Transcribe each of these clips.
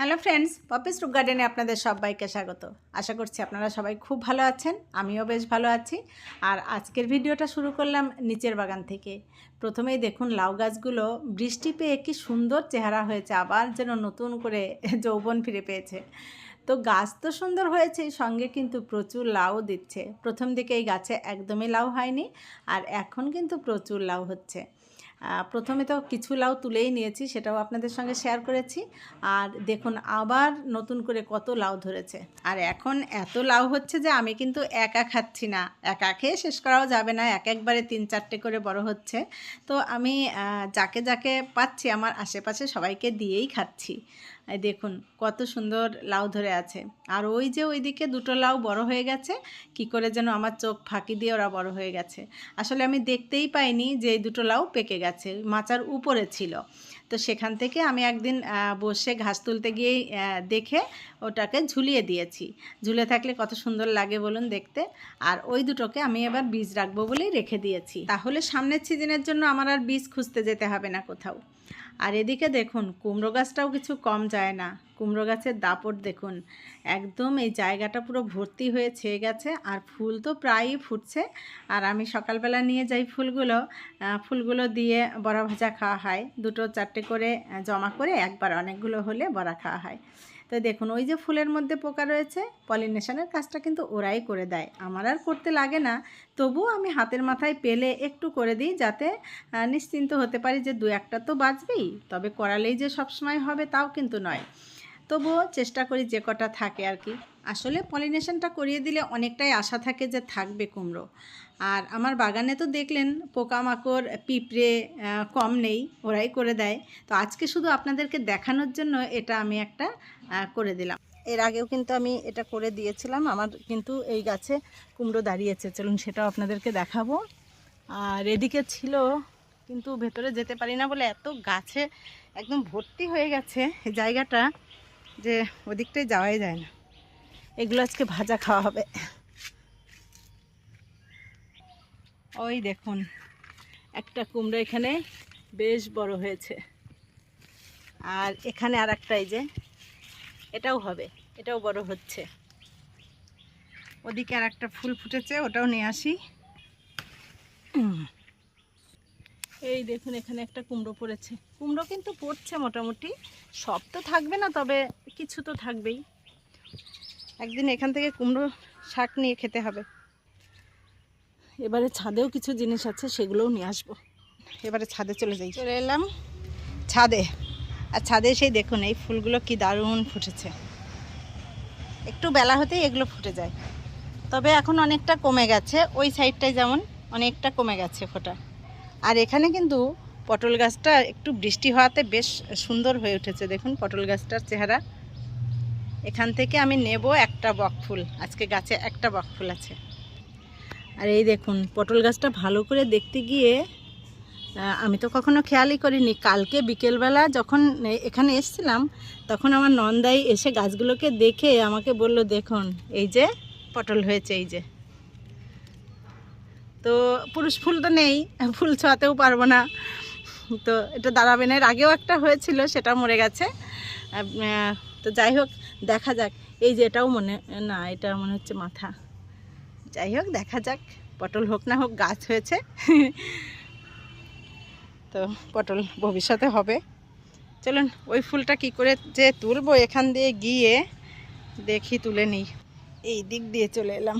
Hello friends Poppy's রুক গার্ডেনে আপনাদের সবাইকে স্বাগত। আশা করছি আপনারা সবাই খুব ভালো আছেন, আমিও বেশ ভালো আছি। আর আজকের ভিডিওটা শুরু করলাম নিচের বাগান থেকে। প্রথমেই দেখুন লাউ গাছগুলো, বৃষ্টি পেয়ে কি সুন্দর চেহারা হয়েছে, আবার যেন নতুন করে যৌবন ফিরে পেয়েছে। তো গাছ তো সুন্দর হয়েছে, সঙ্গে কিন্তু প্রচুর লাউ দিচ্ছে। প্রথম দিকে এই গাছে একদমই লাউ হয়নি, আর এখন কিন্তু প্রচুর লাউ হচ্ছে। প্রথমে তো কিছু লাউ তুলেই নিয়েছি, সেটাও আপনাদের সঙ্গে শেয়ার করেছি। আর দেখুন, আবার নতুন করে কত লাউ ধরেছে। আর এখন এত লাউ হচ্ছে যে আমি কিন্তু একা খাচ্ছি না। একা খেয়ে শেষ করাও যাবে না, এক একবারে তিন চারটে করে বড় হচ্ছে। তো আমি যাকে যাকে পাচ্ছি, আমার আশেপাশে সবাইকে দিয়েই খাচ্ছি। দেখুন কত সুন্দর লাউ ধরে আছে। আর ওই যে ওইদিকে দুটো লাউ বড় হয়ে গেছে কি করে যেন আমার চোখ ফাঁকি দিয়ে ওরা বড় হয়ে গেছে। আসলে আমি দেখতেই পাইনি যে এই দুটো লাউ পেকে গেছে মাচার উপরে ছিল। তো সেখান থেকে আমি একদিন বসে ঘাস তুলতে আহ, দেখে ওটাকে ঝুলিয়ে দিয়েছি। ঝুলে থাকলে কত সুন্দর লাগে বলুন দেখতে। আর ওই দুটোকে আমি এবার বীজ রাখব বলেই রেখে দিয়েছি। তাহলে সামনের সিজনের জন্য আমার আর বীজ খুঁজতে যেতে হবে না কোথাও। আর এদিকে দেখুন, কুমড়ো গাছটাও কিছু কম যায় না। কুমড়ো গাছের দাপট দেখুন, একদম এই জায়গাটা পুরো ভর্তি হয়ে ছেয়ে গেছে আর ফুল তো প্রায়ই ফুটছে। আর আমি সকালবেলা নিয়ে যাই ফুলগুলো ফুলগুলো দিয়ে বড়া ভাজা খাওয়া হয়। দুটো চারটে করে জমা করে একবার অনেকগুলো হলে বড়া খাওয়া হয়। তো দেখুন, ওই যে ফুলের মধ্যে পোকা রয়েছে, পলিনেশনের কাজটা কিন্তু ওরাই করে দেয়। আমার আর করতে লাগে না তবু আমি হাতের মাথায় পেলে একটু করে দিই যাতে নিশ্চিন্ত হতে পারি যে দু একটা তো বাঁচবেই তবে করালেই যে সবসময় হবে তাও কিন্তু নয়। তবুও চেষ্টা করি যে কটা থাকে আর কি। আসলে পলিনেশনটা করিয়ে দিলে অনেকটাই আশা থাকে যে থাকবে কুমড়ো। আর আমার বাগানে তো দেখলেন পোকামাকড়, পিঁপড়ে কম নেই, ওরাই করে দেয়। তো আজকে শুধু আপনাদেরকে দেখানোর জন্য এটা আমি একটা করে দিলাম। এর আগেও কিন্তু আমি এটা করে দিয়েছিলাম, আমার কিন্তু এই গাছে কুমড়ো দাঁড়িয়েছে। চলুন সেটাও আপনাদেরকে দেখাবো। আর এদিকে ছিল, কিন্তু ভেতরে যেতে পারি না বলে এত গাছে একদম ভর্তি হয়ে গেছে জায়গাটা যে ওদিকটাই যাওয়াই যায় না। এগুলো আজকে ভাজা খাওয়া হবে। ওই দেখুন, একটা কুমড়ো এখানে বেশ বড় হয়েছে। আর এখানে আর একটা এই যে, এটাও হবে, এটাও বড় হচ্ছে। ওদিকে আর একটা ফুল ফুটেছে, ওটাও নিয়ে আসি। এই দেখুন, এখানে একটা কুমড়ো পড়েছে। কুমড়ো কিন্তু পড়ছে মোটামুটি, সব তো থাকবে না, তবে কিছু তো থাকবেই। একদিন এখান থেকে কুমড়ো শাক নিয়ে খেতে হবে। এবারে ছাদেও কিছু জিনিস আছে সেগুলোও নিয়ে আসব। এবারে ছাদে চলে যাই। চলে এলাম। ছাদে। আর ছাদে সেই দেখুন এই ফুলগুলো কি দারুণ ফুটেছে। একটু বেলা হতেই এগুলো ফুটে যায়। তবে এখন অনেকটা কমে গেছে ওই সাইডটায় যেমন অনেকটা কমে গেছে ফোটা। আর এখানে কিন্তু পটল গাছটা একটু বৃষ্টি হওয়াতে বেশ সুন্দর হয়ে উঠেছে দেখুন পটল গাছটার চেহারা। এখান থেকে আমি নেব একটা বক ফুল। আজকে গাছে একটা বক ফুল আছে। আর এই দেখুন, পটল গাছটা ভালো করে দেখতে গিয়ে আমি তো কখনো খেয়ালই করিনি। কালকে বিকেলবেলা যখন এখানে এসছিলাম, তখন আমার নন্দাই এসে গাছগুলোকে দেখে আমাকে বলল, দেখুন, এই যে পটল হয়েছে, এই যে। তো পুরুষ ফুল তো নেই, ফুল ছোঁয়াতেও পারব না। তো এটা দাঁড়াবে না এর আগেও একটা হয়েছিল সেটা মরে গেছে। তো যাই হোক, দেখা যাক। এই যে এটাও মনে, না এটা মনে হচ্ছে মাথা। যাই হোক, দেখা যাক, পটল হোক না হোক, গাছ হয়েছে। তো পটল ভবিষ্যতে হবে। চলুন, ওই ফুলটা কি করে যে তুলবো এখান দিয়ে গিয়ে দেখি, তুলে নিই। এই দিক দিয়ে চলে এলাম।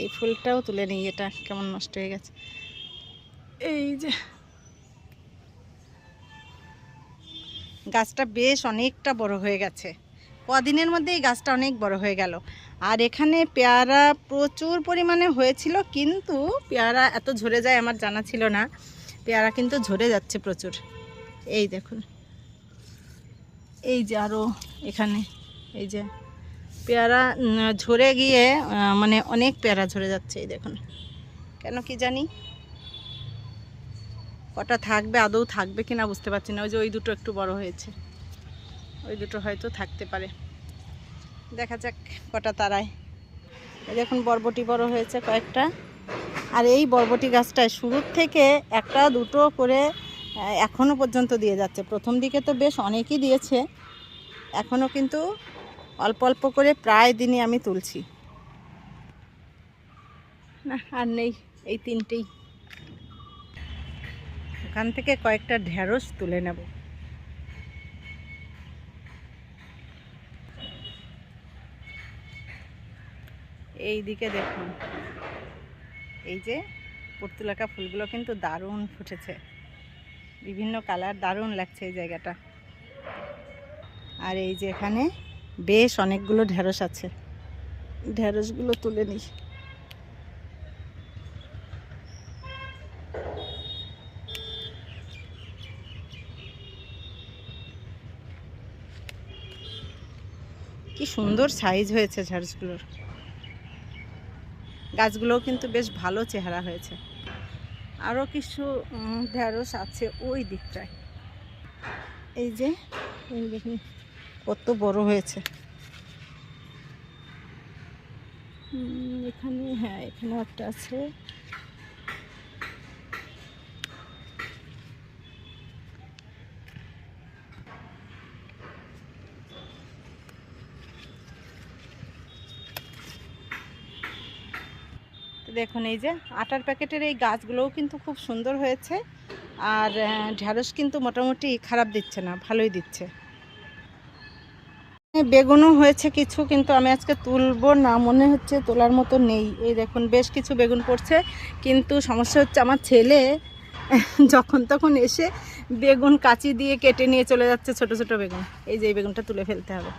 এই ফুলটাও তুলে নিই, এটা কেমন নষ্ট হয়ে গেছে। এই যে গাছটা বেশ অনেকটা বড় হয়ে গেছে। কদিনের মধ্যে এই গাছটা অনেক বড় হয়ে গেল। আর এখানে পেয়ারা প্রচুর পরিমাণে হয়েছিল, কিন্তু পেয়ারা এত ঝরে যায় আমার জানা ছিল না। পেয়ারা কিন্তু ঝরে যাচ্ছে প্রচুর। এই দেখুন। এই যে আরও এখানে, এই যে পেয়ারা ঝরে গিয়ে মানে অনেক পেয়ারা ঝরে যাচ্ছে, এই দেখুন। কেন কি জানি? কটা থাকবে আদৌ থাকবে কিনা বুঝতে পারছি না। ওই যে ওই দুটো একটু বড় হয়েছে। ওই দুটো হয়তো থাকতে পারে। দেখা যাক কটা তারায়। দেখুন বরবটি বড় হয়েছে কয়েকটা। আর এই বরবটি গাছটায় শুরুর থেকে একটা দুটো করে আহ, এখনও পর্যন্ত দিয়ে যাচ্ছে। প্রথম দিকে তো বেশ অনেকই দিয়েছে। এখনও কিন্তু অল্প অল্প করে প্রায় দিনই আমি তুলছি। না আর নেই। এই তিনটেই। ওখান থেকে কয়েকটা ঢেঁড়স তুলে নেব। এই দিকে দেখুন, এই যে পর্তুলাকা ফুলগুলো কিন্তু দারুণ ফুটেছে। বিভিন্ন কালার দারুণ লাগছে এই জায়গাটা। আর এই যে এখানে বেশ অনেকগুলো ঢেঁড়স আছে। ঢেঁড়সগুলো তুলে নিই। সুন্দর সাইজ হয়েছে ঢেঁড়সগুলোর গাছগুলোও কিন্তু বেশ ভালো চেহারা হয়েছে। আরও কিছু ঢেঁড়স আছে ওই দিকটায়। এই যে দেখুন, কত বড় হয়েছে। এখানে হ্যাঁ এখানে একটা আছে। দেখুন, এই যে আটার প্যাকেটের এই গাছগুলোও কিন্তু খুব সুন্দর হয়েছে। আর ঢ্যাঁড়স কিন্তু মোটামুটি খারাপ দিচ্ছে না, ভালোই দিচ্ছে। বেগুনও হয়েছে কিছু, কিন্তু আমি আজকে তুলবো না, মনে হচ্ছে তোলার মতো নেই। এই দেখুন, বেশ কিছু বেগুন পড়ছে, কিন্তু সমস্যা হচ্ছে আমার ছেলে, যখন তখন এসে বেগুন কাঁচি দিয়ে কেটে নিয়ে চলে যাচ্ছে ছোট ছোট বেগুন। এই যে এই বেগুনটা তুলে ফেলতে হবে।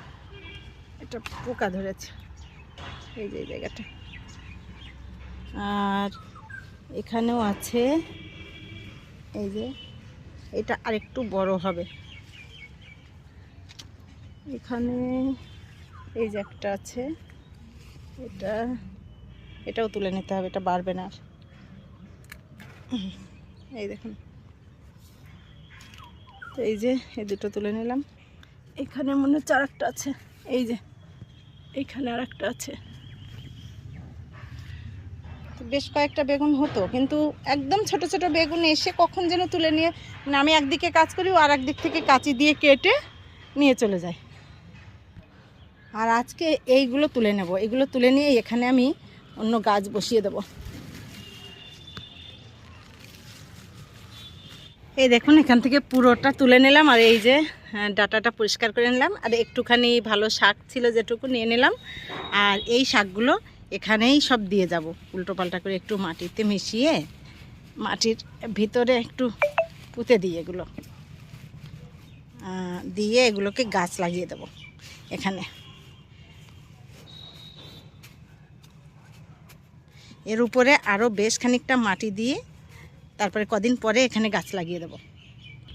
এটা পোকা ধরেছে। এই যে এই জায়গাটা। আর এখানেও আছে, এই যে, এটা আরেকটু বড় হবে। এখানে এই যে একটা আছে, এটা, এটাও তুলে নিতে হবে, এটা বাড়বে না আর। এই দেখুন। তো এই যে, এই দুটো তুলে নিলাম। এখানে মনে হচ্ছে আর একটা আছে। এই যে এইখানে আর একটা আছে। বেশ কয়েকটা বেগুন হতো। কিন্তু একদম ছোট ছোট বেগুন এসে কখন যেন তুলে নিয়ে মানে আমি একদিকে কাজ করি আর একদিক থেকে কাঁচি দিয়ে কেটে নিয়ে চলে যায়। আর আজকে এইগুলো তুলে নেব। এগুলো তুলে নিয়ে এখানে আমি অন্য গাছ বসিয়ে দেব। এই দেখুন এখান থেকে পুরোটা তুলে নিলাম। আর এই যে হ্যাঁ, ডাটাটা পরিষ্কার করে নিলাম। আর একটুখানি ভালো শাক ছিল যেটুকু নিয়ে নিলাম। আর এই শাকগুলো এখানেই সব দিয়ে যাব। উল্টো পাল্টা করে একটু মাটিতে মিশিয়ে মাটির ভিতরে একটু পুঁতে দিই এগুলো। দিয়ে এগুলোকে গাছ লাগিয়ে দেব এখানে। এর উপরে আরও বেশ খানিকটা মাটি দিয়ে তারপরে কদিন পরে এখানে গাছ লাগিয়ে দেব।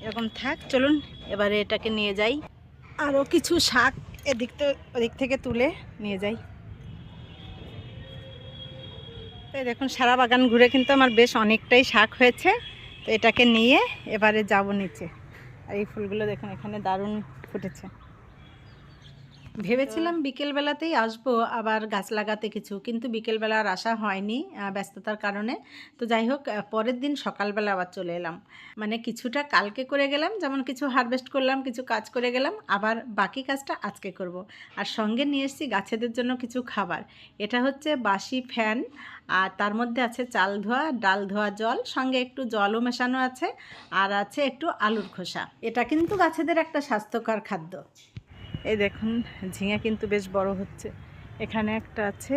এরকম থাক, চলুন এবারে এটাকে নিয়ে যাই। আরও কিছু শাক এদিক তো ওদিক থেকে তুলে নিয়ে যাই। তো দেখুন, সারা বাগান ঘুরে কিন্তু আমার বেশ অনেকটাই শাক হয়েছে। তো এটাকে নিয়ে এবারে যাব নিচে। আর এই ফুলগুলো দেখুন, এখানে দারুণ ফুটেছে। ভেবেছিলাম বিকেলবেলাতেই আসব আবার গাছ লাগাতে কিছু কিন্তু বিকেলবেলা আর আসা হয়নি ব্যস্ততার কারণে। তো যাই হোক পরের দিন সকালবেলা আবার চলে এলাম। মানে কিছুটা কালকে করে গেলাম যেমন কিছু হারভেস্ট করলাম কিছু কাজ করে গেলাম আবার বাকি কাজটা আজকে করব। আর সঙ্গে নিয়ে এসেছি গাছেদের জন্য কিছু খাবার। এটা হচ্ছে বাসি ফ্যান আর তার মধ্যে আছে চাল ধোয়া ডাল ধোয়া জল সঙ্গে একটু জলও মেশানো আছে আর আছে একটু আলুর খোসা। এটা কিন্তু গাছেদের একটা স্বাস্থ্যকর খাদ্য। এই দেখুন, ঝিঙে কিন্তু বেশ বড় হচ্ছে। এখানে একটা আছে,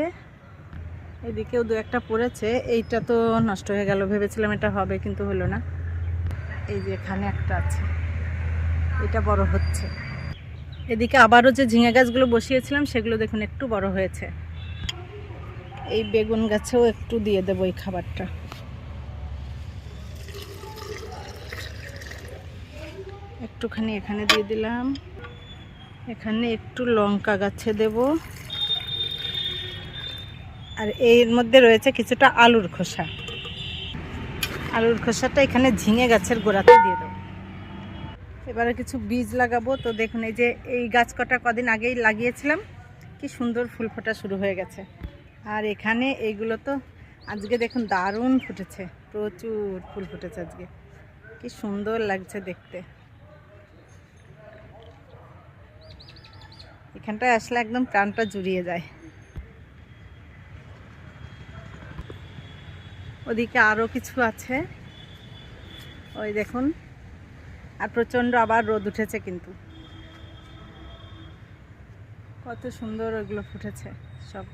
এদিকেও দু একটা পড়েছে। এইটা তো নষ্ট হয়ে গেল, ভেবেছিলাম এটা হবে, কিন্তু হলো না। এই যে এখানে একটা আছে, এটা বড় হচ্ছে। এদিকে আবারও যে ঝিঙে গাছগুলো বসিয়েছিলাম, সেগুলো দেখুন একটু বড় হয়েছে। এই বেগুন গাছেও একটু দিয়ে দেবো এই খাবারটা। একটুখানি এখানে দিয়ে দিলাম। এখানে একটু লঙ্কা গাছে দেব। আর এর মধ্যে রয়েছে কিছুটা আলুর খোসা। আলুর খোসাটা এখানে ঝিঙে গাছের গোড়াতে দিয়ে দেবো। এবারে কিছু বীজ লাগাবো। তো দেখুন, এই যে এই গাছ কটা কদিন আগেই লাগিয়েছিলাম, কি সুন্দর ফুল ফোটা শুরু হয়ে গেছে। আর এখানে এইগুলো তো আজকে দেখুন দারুণ ফুটেছে, প্রচুর ফুল ফুটেছে আজকে। কি সুন্দর লাগছে দেখতে। এখানটায় আসলে একদম প্রাণটা জুড়িয়ে যায়। ওদিকে আরও কিছু আছে। ওই দেখুন, আর প্রচণ্ড আবার রোদ উঠেছে কিন্তু। কত সুন্দর ওইগুলো ফুটেছে সব।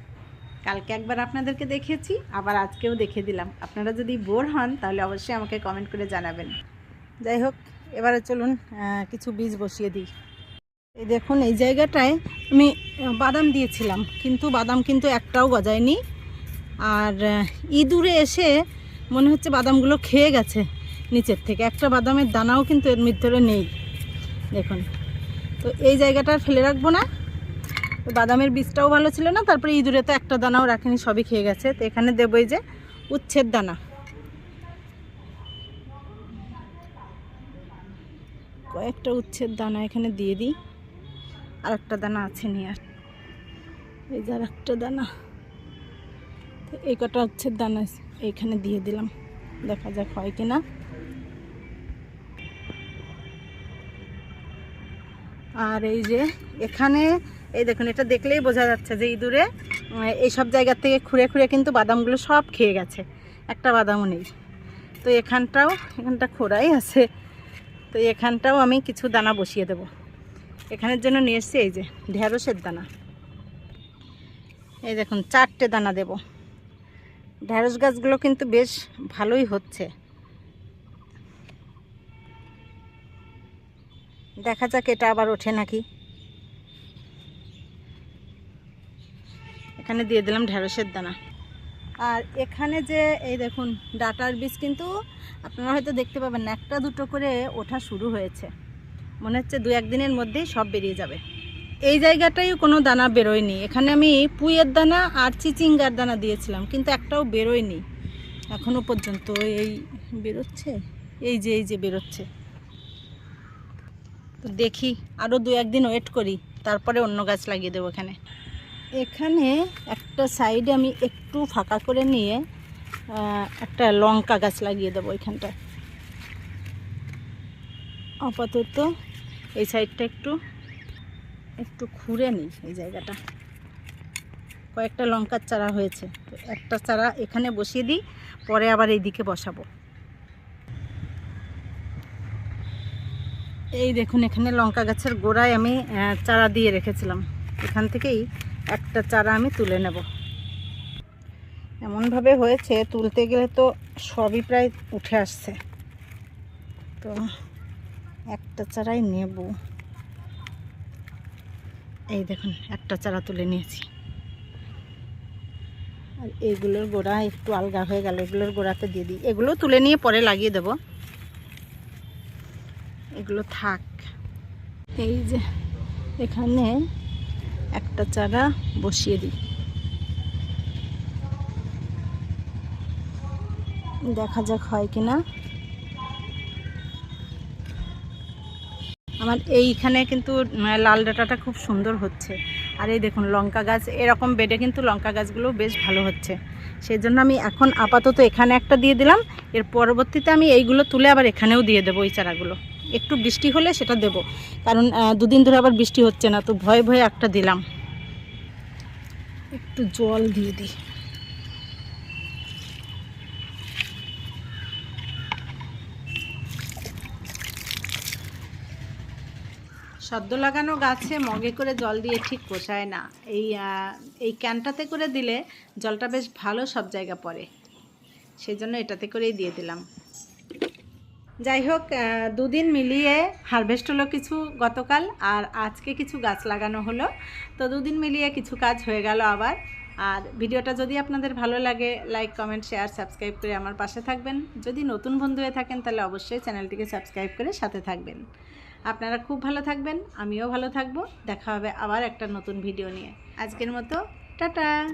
কালকে একবার আপনাদেরকে দেখিয়েছি, আবার আজকেও দেখিয়ে দিলাম। আপনারা যদি বোর হন, তাহলে অবশ্যই আমাকে কমেন্ট করে জানাবেন। যাই হোক, এবারে চলুন কিছু বীজ বসিয়ে দিই। এই দেখুন, এই জায়গাটায় আমি বাদাম দিয়েছিলাম, কিন্তু বাদাম কিন্তু একটাও গজায়নি। আর ইঁদুরে এসে মনে হচ্ছে বাদামগুলো খেয়ে গেছে নিচের থেকে। একটা বাদামের দানাও কিন্তু এর ভিতরে নেই। দেখুন, তো এই জায়গাটা ফেলে রাখব না। বাদামের বীজটাও ভালো ছিল না, তারপরে ইঁদুরে তো একটা দানাও রাখেনি, সবই খেয়ে গেছে। তো এখানে দেবো এই যে উচ্ছের দানা। কয়েকটা উচ্ছের দানা এখানে দিয়ে দিই। আর একটা দানা আছে নিয়ে এই যে আর একটা দানা। তো এই কটা হচ্ছে দানা এইখানে দিয়ে দিলাম। দেখা যাক হয় কি না আর এই যে এখানে এই দেখুন এটা দেখলেই বোঝা যাচ্ছে যে ইঁদুরে উম, এই সব জায়গার থেকে খুঁড়ে খুঁড়ে কিন্তু বাদামগুলো সব খেয়ে গেছে। একটা বাদামও নেই। তো এখানটাও এখানটা খোড়াই আছে। তো এখানটাও আমি কিছু দানা বসিয়ে দেব। এখানের জন্য নিয়ে এসছি, এই যে ঢেঁড়সের দানা। এই দেখুন, চারটে দানা দেব। ঢেঁড়স গাছগুলো কিন্তু বেশ ভালোই হচ্ছে। দেখা যাক এটা আবার ওঠে নাকি। এখানে দিয়ে দিলাম ঢেঁড়সের দানা। আর এখানে যে, এই দেখুন, ডাটার বীজ কিন্তু আপনারা হয়তো দেখতে পাবেন একটা দুটো করে ওঠা শুরু হয়েছে। মনে হচ্ছে দু একদিনের মধ্যেই সব বেরিয়ে যাবে। এই জায়গাটাই কোনো দানা বেরোয়নি। এখানে আমি পুইয়ের দানা আর চিচিঙ্গার দানা দিয়েছিলাম, কিন্তু একটাও বেরোয়নি। এখনও পর্যন্ত এই বেরোচ্ছে? এই যে এই যে বেরোচ্ছে। তো দেখি আরও দু একদিন ওয়েট করি, তারপরে অন্য গাছ লাগিয়ে দেবো এখানে। এখানে একটা সাইডে আমি একটু ফাঁকা করে নিয়ে একটা লঙ্কা গাছ লাগিয়ে দেবো এখানটায়। আপাতত এই সাইডটা একটু একটু খুঁড়ে নিই এই জায়গাটা। কয়েকটা লঙ্কার চারা হয়েছে, তো একটা চারা এখানে বসিয়ে দিই, পরে আবার এই দিকে বসাবো। এই দেখুন, এখানে লঙ্কা গাছের গোড়ায় আমি চারা দিয়ে রেখেছিলাম। এখান থেকেই একটা চারা আমি তুলে নেব। এমনভাবে হয়েছে, তুলতে গেলে তো সবই প্রায় উঠে আসছে। তো একটা চারাই নেব। এই দেখুন, একটা চারা তুলে নিয়েছি। আর এইগুলোর গোড়া একটু আলগা হয়ে গেল, এগুলোর গোড়াতে দিয়ে দিই। এগুলো তুলে নিয়ে পরে লাগিয়ে দেব। এগুলো থাক। এই যে, এখানে একটা চারা বসিয়ে দিই। দেখা যাক হয় কিনা। আমার এইখানে কিন্তু লাল ডাঁটাটা খুব সুন্দর হচ্ছে। আর এই দেখুন, লঙ্কা গাছ, এরকম বেডে কিন্তু লঙ্কা গাছগুলো বেশ ভালো হচ্ছে। সেই জন্য আমি এখন আপাতত এখানে একটা দিয়ে দিলাম। এর পরবর্তীতে আমি এইগুলো তুলে আবার এখানেও দিয়ে দেবো এই চারাগুলো। একটু বৃষ্টি হলে সেটা দেব। কারণ দুদিন ধরে আবার বৃষ্টি হচ্ছে না, তো ভয়ে ভয়ে একটা দিলাম। একটু জল দিয়ে দিই। সদ্য লাগানো গাছে মগে করে জল দিয়ে ঠিক পোষায় না। এই এই ক্যানটাতে করে দিলে জলটা বেশ ভালো সব জায়গা পড়ে। সেই জন্য এটাতে করেই দিয়ে দিলাম। যাই হোক দুদিন মিলিয়ে হারভেস্ট হলো কিছু গতকাল আর আজকে কিছু গাছ লাগানো হলো। তো দুদিন মিলিয়ে কিছু কাজ হয়ে গেল আবার। আর ভিডিওটা যদি আপনাদের ভালো লাগে লাইক কমেন্ট শেয়ার সাবস্ক্রাইব করে আমার পাশে থাকবেন। যদি নতুন বন্ধু হয়ে থাকেন, তাহলে অবশ্যই চ্যানেলটিকে সাবস্ক্রাইব করে সাথে থাকবেন। আপনারা খুব ভালো থাকবেন, আমিও ভালো থাকব। দেখা হবে আবার একটা নতুন ভিডিও নিয়ে। আজকের মতো, টাটা!